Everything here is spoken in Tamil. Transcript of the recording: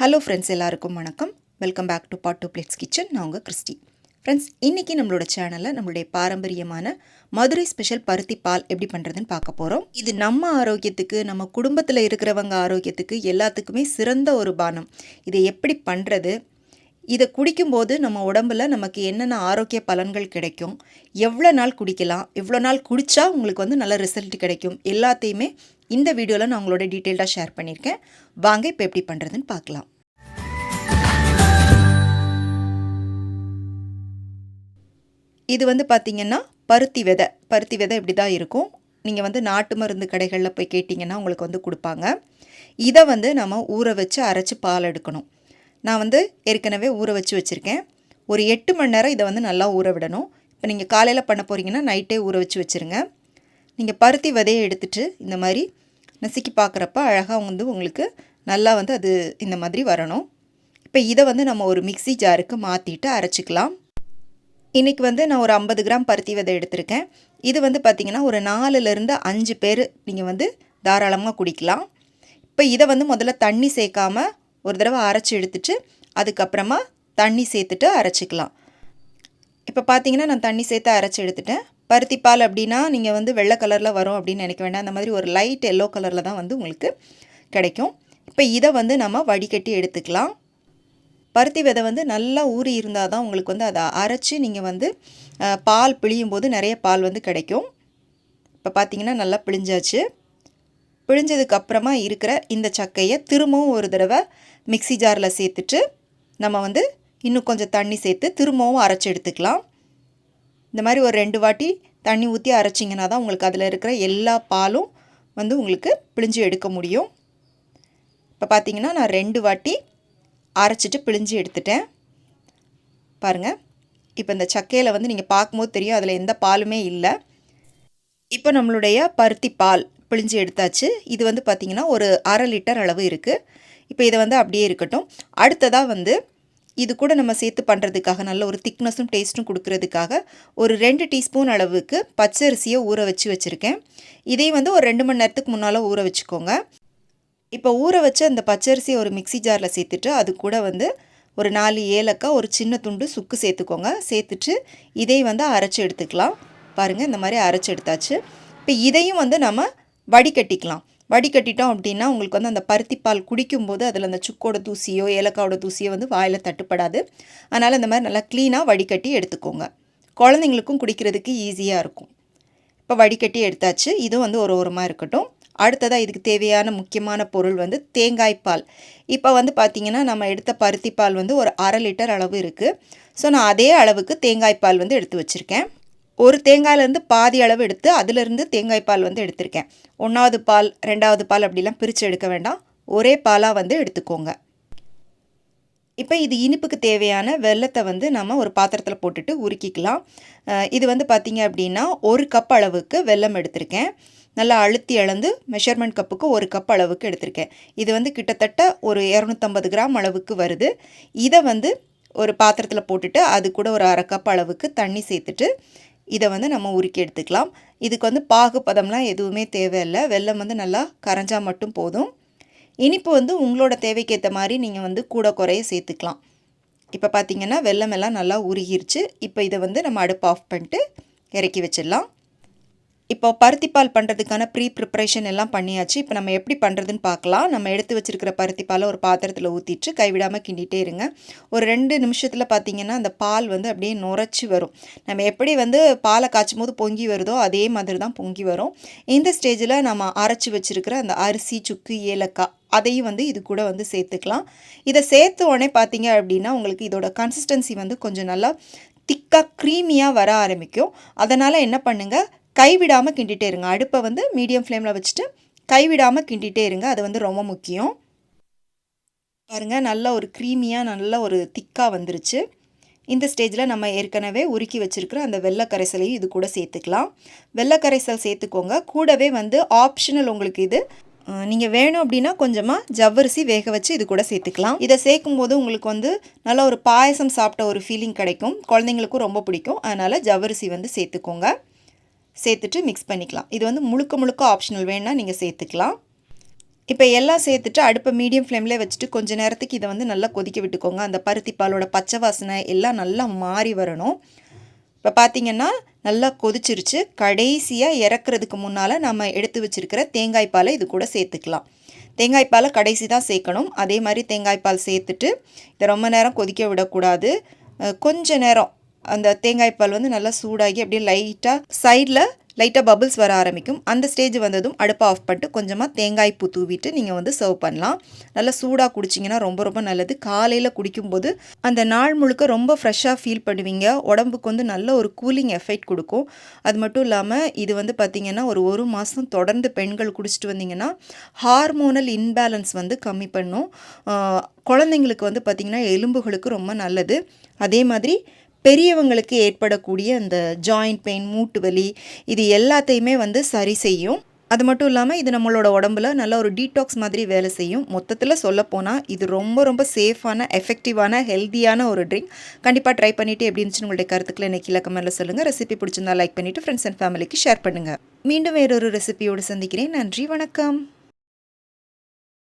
ஹலோ ஃப்ரெண்ட்ஸ் எல்லாருக்கும் வணக்கம். Welcome back to pot to plates kitchen நான் உங்கள் கிறிஸ்டி. ஃப்ரெண்ட்ஸ் இன்றைக்கி நம்மளோட சேனலில் நம்மளுடைய பாரம்பரியமான மதுரை ஸ்பெஷல் பருத்தி பால் எப்படி பண்ணுறதுன்னு பார்க்க போகிறோம் இது நம்ம ஆரோக்கியத்துக்கு நம்ம குடும்பத்தில் இருக்கிறவங்க ஆரோக்கியத்துக்கு எல்லாத்துக்குமே சிறந்த ஒரு பானம். இதை எப்படி பண்ணுறது இதை குடிக்கும்போது நம்ம உடம்புல நமக்கு என்னென்ன ஆரோக்கிய பலன்கள் கிடைக்கும்? எவ்வளோ நாள் குடிக்கலாம்? எவ்வளோ நாள் குடித்தா உங்களுக்கு வந்து நல்ல ரிசல்ட் கிடைக்கும்? எல்லாத்தையுமே இந்த வீடியோவில் நான் உங்களோட டீட்டெயில்டாக ஷேர் பண்ணியிருக்கேன். வாங்க இப்போ எப்படி பண்ணுறதுன்னு பார்க்கலாம். இது வந்து பார்த்திங்கன்னா பருத்தி விதை. பருத்தி விதை இப்படி தான் இருக்கும். நீங்கள் வந்து நாட்டு மருந்து கடைகளில் போய் கேட்டிங்கன்னா உங்களுக்கு வந்து கொடுப்பாங்க. இதை வந்து நம்ம ஊற வச்சு அரைச்சி பால் எடுக்கணும். நான் வந்து ஏற்கனவே ஊற வச்சு வச்சுருக்கேன். ஒரு எட்டு மணி நேரம் இதை வந்து நல்லா ஊற விடணும். இப்போ நீங்கள் காலையில் பண்ண போகிறீங்கன்னா நைட்டே ஊற வச்சு வச்சுருங்க. நீங்கள் பருத்தி விதையை எடுத்துகிட்டு இந்த மாதிரி நசுக்கி பார்க்குறப்ப அழகாக வந்து உங்களுக்கு நல்லா வந்து அது இந்த மாதிரி வரணும். இப்போ இதை வந்து நம்ம ஒரு மிக்சி ஜாருக்கு மாற்றிட்டு அரைச்சிக்கலாம். இன்றைக்கி வந்து நான் ஒரு ஐம்பது கிராம் பருத்தி விதை எடுத்திருக்கேன். இது வந்து பார்த்திங்கன்னா ஒரு நாலுலேருந்து அஞ்சு பேர் நீங்கள் வந்து தாராளமாக குடிக்கலாம். இப்போ இதை வந்து முதல்ல தண்ணி சேர்க்காம ஒரு தடவை அரைச்சி எடுத்துட்டு அதுக்கப்புறமா தண்ணி சேர்த்துட்டு அரைச்சிக்கலாம். இப்போ பார்த்தீங்கன்னா நான் தண்ணி சேர்த்து அரைச்சி எடுத்துட்டேன். பருத்தி பால் அப்படின்னா நீங்கள் வந்து வெள்ளை கலரில் வரும் அப்படின்னு நினைக்க வேண்டாம். அந்த மாதிரி ஒரு லைட் எல்லோ கலரில் தான் வந்து உங்களுக்கு கிடைக்கும். இப்போ இதை வந்து நம்ம வடிகட்டி எடுத்துக்கலாம். பருத்தி விதை வந்து நல்லா ஊறி இருந்தால் தான் உங்களுக்கு வந்து அதை அரைச்சி நீங்கள் வந்து பால் பிழியும் போது நிறைய பால் வந்து கிடைக்கும். இப்போ பார்த்தீங்கன்னா நல்லா பிழிஞ்சாச்சு. பிழிஞ்சதுக்கு அப்புறமா இருக்கிற இந்த சக்கையை திரும்பவும் ஒரு தடவை மிக்சி ஜாரில் சேர்த்துட்டு நம்ம வந்து இன்னும் கொஞ்சம் தண்ணி சேர்த்து திரும்பவும் அரைச்சி எடுத்துக்கலாம். இந்த மாதிரி ஒரு ரெண்டு வாட்டி தண்ணி ஊற்றி அரைச்சிங்கன்னா தான் உங்களுக்கு அதில் இருக்கிற எல்லா பாலும் வந்து உங்களுக்கு பிழிஞ்சு எடுக்க முடியும். இப்போ பார்த்தீங்கன்னா நான் ரெண்டு வாட்டி அரைச்சிட்டு பிழிஞ்சு எடுத்துட்டேன். பாருங்கள் இப்போ இந்த சக்கையில் வந்து நீங்கள் பார்க்கும்போது தெரியும் அதில் எந்த பாலுமே இல்லை. இப்போ நம்மளுடைய பருத்தி பால் பிழிஞ்சு எடுத்தாச்சு. இது வந்து பார்த்திங்கன்னா ஒரு அரை லிட்டர் அளவு இருக்குது இப்போ இதை வந்து அப்படியே இருக்கட்டும். அடுத்ததாக வந்து இது கூட நம்ம சேர்த்து பண்ணுறதுக்காக நல்ல ஒரு திக்னஸும் டேஸ்ட்டும் கொடுக்கறதுக்காக ஒரு ரெண்டு டீஸ்பூன் அளவுக்கு பச்சரிசியை ஊற வச்சு வச்சுருக்கேன். இதையும் வந்து ஒரு ரெண்டு மணி நேரத்துக்கு முன்னால் ஊற வச்சுக்கோங்க. இப்போ ஊற வச்சு அந்த பச்சரிசியை ஒரு மிக்சி ஜாரில் சேர்த்துட்டு அது கூட வந்து ஒரு நாலு ஏலக்காய் ஒரு சின்ன துண்டு சுக்கு சேர்த்துக்கோங்க. சேர்த்துட்டு இதையும் வந்து அரைச்சி எடுத்துக்கலாம். பாருங்கள் இந்த மாதிரி அரைச்சி எடுத்தாச்சு. இப்போ இதையும் வந்து நம்ம வடிகட்டிக்கலாம். வடிகட்டிட்டோம் அப்படின்னா உங்களுக்கு வந்து அந்த பருத்தி பால் குடிக்கும்போது அதில் அந்த சுக்கோட தூசியோ ஏலக்காவோட தூசியோ வந்து வாயில் தட்டுப்படாது. அதனால் இந்த மாதிரி நல்லா க்ளீனாக வடிகட்டி எடுத்துக்கோங்க. குழந்தைங்களுக்கும் குடிக்கிறதுக்கு ஈஸியாக இருக்கும். இப்போ வடிகட்டி எடுத்தாச்சு. இதுவும் வந்து ஒரு ஓரமாக இருக்கட்டும். அடுத்ததாக இதுக்கு தேவையான முக்கியமான பொருள் வந்து தேங்காய் பால். இப்போ வந்து பார்த்திங்கன்னா நம்ம எடுத்த பருத்தி பால் வந்து ஒரு அரை லிட்டர் அளவு இருக்குது ஸோ நான் அதே அளவுக்கு தேங்காய் பால் வந்து எடுத்து வச்சுருக்கேன். ஒரு தேங்காயிலேருந்து பாதி அளவு எடுத்து அதிலிருந்து தேங்காய் பால் வந்து எடுத்திருக்கேன். ஒன்றாவது பால் ரெண்டாவது பால் அப்படிலாம் பிரித்து எடுக்க வேண்டாம். ஒரே பாலாக வந்து எடுத்துக்கோங்க. இப்போ இது இனிப்புக்கு தேவையான வெள்ளத்தை வந்து நம்ம ஒரு பாத்திரத்தில் போட்டுட்டு உருக்கிக்கலாம். இது வந்து பார்த்திங்க அப்படின்னா ஒரு கப் அளவுக்கு வெல்லம் எடுத்திருக்கேன். நல்லா அழுத்தி அளந்து மெஷர்மெண்ட் கப்புக்கு ஒரு கப் அளவுக்கு எடுத்திருக்கேன். இது வந்து கிட்டத்தட்ட ஒரு இரநூத்தம்பது கிராம் அளவுக்கு வருது. இதை வந்து ஒரு பாத்திரத்தில் போட்டுட்டு அது கூட ஒரு அரை கப் அளவுக்கு தண்ணி சேர்த்துட்டு இதை வந்து நம்ம உருக்கி எடுத்துக்கலாம். இதுக்கு வந்து பாகு பதம்லாம் எதுவுமே தேவையில்லை. வெள்ளம் வந்து நல்லா கரைஞ்சால் மட்டும் போதும். இனிப்பு வந்து உங்களோட தேவைக்கேற்ற மாதிரி நீங்கள் வந்து கூட குறைய சேர்த்துக்கலாம். இப்போ பார்த்தீங்கன்னா வெள்ளம் எல்லாம் நல்லா உருகிருச்சு. இப்போ இதை வந்து நம்ம அடுப்பு ஆஃப் பண்ணிட்டு இறக்கி வச்சிடலாம். இப்போ பருத்திப்பால் பண்ணுறதுக்கான ப்ரீ ப்ரிப்ரேஷன் எல்லாம் பண்ணியாச்சு. இப்போ நம்ம எப்படி பண்ணுறதுன்னு பார்க்கலாம். நம்ம எடுத்து வச்சுருக்கிற பருத்திப்பாலை ஒரு பாத்திரத்தில் ஊற்றிட்டு கைவிடாமல் கிண்டிகிட்டே இருங்க. ஒரு ரெண்டு நிமிஷத்தில் பார்த்தீங்கன்னா அந்த பால் வந்து அப்படியே நுரைச்சி வரும். நம்ம எப்படி வந்து பாலை காய்ச்சும் போது பொங்கி வருதோ அதே மாதிரி தான் பொங்கி வரும். இந்த ஸ்டேஜில் நம்ம அரைச்சி வச்சுருக்கிற அந்த அரிசி சுக்கு ஏலக்காய் அதையும் வந்து இது கூட வந்து சேர்த்துக்கலாம். இதை சேர்த்த உடனே பார்த்தீங்க அப்படின்னா உங்களுக்கு இதோட கன்சிஸ்டன்சி வந்து கொஞ்சம் நல்லா திக்காக க்ரீமியாக வர ஆரம்பிக்கும். அதனால் என்ன பண்ணுங்கள் கைவிடாமல் கிண்டிகிட்டே இருங்க. அடுப்பை வந்து மீடியம் ஃப்ளேமில் வச்சுட்டு கைவிடாமல் கிண்டிகிட்டே இருங்க. அது வந்து ரொம்ப முக்கியம். பாருங்கள் நல்ல ஒரு க்ரீமியாக நல்ல ஒரு திக்காக வந்துருச்சு. இந்த ஸ்டேஜில் நம்ம ஏற்கனவே உருக்கி வச்சுருக்கிற அந்த வெள்ளை கரைசலையும் இது கூட சேர்த்துக்கலாம். வெள்ளை கரைசல் சேர்த்துக்கோங்க. கூடவே வந்து ஆப்ஷனல் உங்களுக்கு இது நீங்கள் வேணும் அப்படின்னா கொஞ்சமாக ஜவ்வரிசி வேக வச்சு இது கூட சேர்த்துக்கலாம். இதை சேர்க்கும் போது உங்களுக்கு வந்து நல்லா ஒரு பாயசம் சாப்பிட்ட ஒரு ஃபீலிங் கிடைக்கும். குழந்தைங்களுக்கும் ரொம்ப பிடிக்கும். அதனால் ஜவ்வரிசி வந்து சேர்த்துக்கோங்க. சேர்த்துட்டு மிக்ஸ் பண்ணிக்கலாம். இது வந்து முழுக்க முழுக்க ஆப்ஷனல் வேணால் நீங்கள் சேர்த்துக்கலாம். இப்போ எல்லாம் சேர்த்துட்டு அடுப்பை மீடியம் ஃப்ளேமில் வச்சுட்டு கொஞ்ச நேரத்துக்கு இதை வந்து நல்லா கொதிக்க விட்டுக்கோங்க. அந்த பருத்தி பாலோட பச்சை வாசனை எல்லாம் நல்லா மாறி வரணும். இப்போ பார்த்தீங்கன்னா நல்லா கொதிச்சிருச்சு. கடைசியாக இறக்குறதுக்கு முன்னால் நம்ம எடுத்து வச்சுருக்கிற தேங்காய் பாலை இது கூட சேர்த்துக்கலாம். தேங்காய் பாலை கடைசி தான் சேர்க்கணும். அதே மாதிரி தேங்காய் பால் சேர்த்துட்டு இதை ரொம்ப நேரம் கொதிக்க விடக்கூடாது. கொஞ்ச நேரம் அந்த தேங்காய் பால் வந்து நல்லா சூடாகி அப்படியே லைட்டாக சைடில் லைட்டாக பபிள்ஸ் வர ஆரம்பிக்கும். அந்த ஸ்டேஜ் வந்ததும் அடுப்பை ஆஃப் பண்ணிட்டு கொஞ்சமாக தேங்காய் பூ தூவிட்டு நீங்கள் வந்து சர்வ் பண்ணலாம். நல்லா சூடாக குடிச்சிங்கன்னா ரொம்ப ரொம்ப நல்லது. காலையில் குடிக்கும்போது அந்த நாள் முழுக்க ரொம்ப ஃப்ரெஷ்ஷாக ஃபீல் பண்ணுவீங்க. உடம்புக்கு வந்து நல்ல ஒரு கூலிங் எஃபெக்ட் கொடுக்கும். அது மட்டும் இல்லாமல் இது வந்து பார்த்திங்கன்னா ஒரு ஒரு மாதம் தொடர்ந்து பெண்கள் குடிச்சிட்டு வந்தீங்கன்னா ஹார்மோனல் இன்பேலன்ஸ் வந்து கம்மி பண்ணும். குழந்தைங்களுக்கு வந்து பார்த்திங்கன்னா எலும்புகளுக்கு ரொம்ப நல்லது. அதே மாதிரி பெரியவங்களுக்கு ஏற்படக்கூடிய அந்த ஜாயிண்ட் பெயின் மூட்டு வலி இது எல்லாத்தையுமே வந்து சரி செய்யும். அது மட்டும் இல்லாமல் இது நம்மளோட உடம்புல நல்ல ஒரு டீடாக்ஸ் மாதிரி வேலை செய்யும். மொத்தத்தில் சொல்லப்போனால் இது ரொம்ப ரொம்ப சேஃபான எஃபெக்டிவான ஹெல்த்தியான ஒரு ட்ரிங்க் கண்டிப்பாக ட்ரை பண்ணிவிட்டு எப்படி இருந்துச்சுன்னு உங்களுடைய கருத்துக்களை எனக்கு கீழே கமெண்ட்டில் சொல்லுங்கள் ரெசிபி பிடிச்சிருந்தா லைக் பண்ணிவிட்டு ஃப்ரெண்ட்ஸ் அண்ட் ஃபேமிலிக்கு ஷேர் பண்ணுங்கள் மீண்டும் வேறொரு ரெசிபியோடு சந்திக்கிறேன். நன்றி வணக்கம்.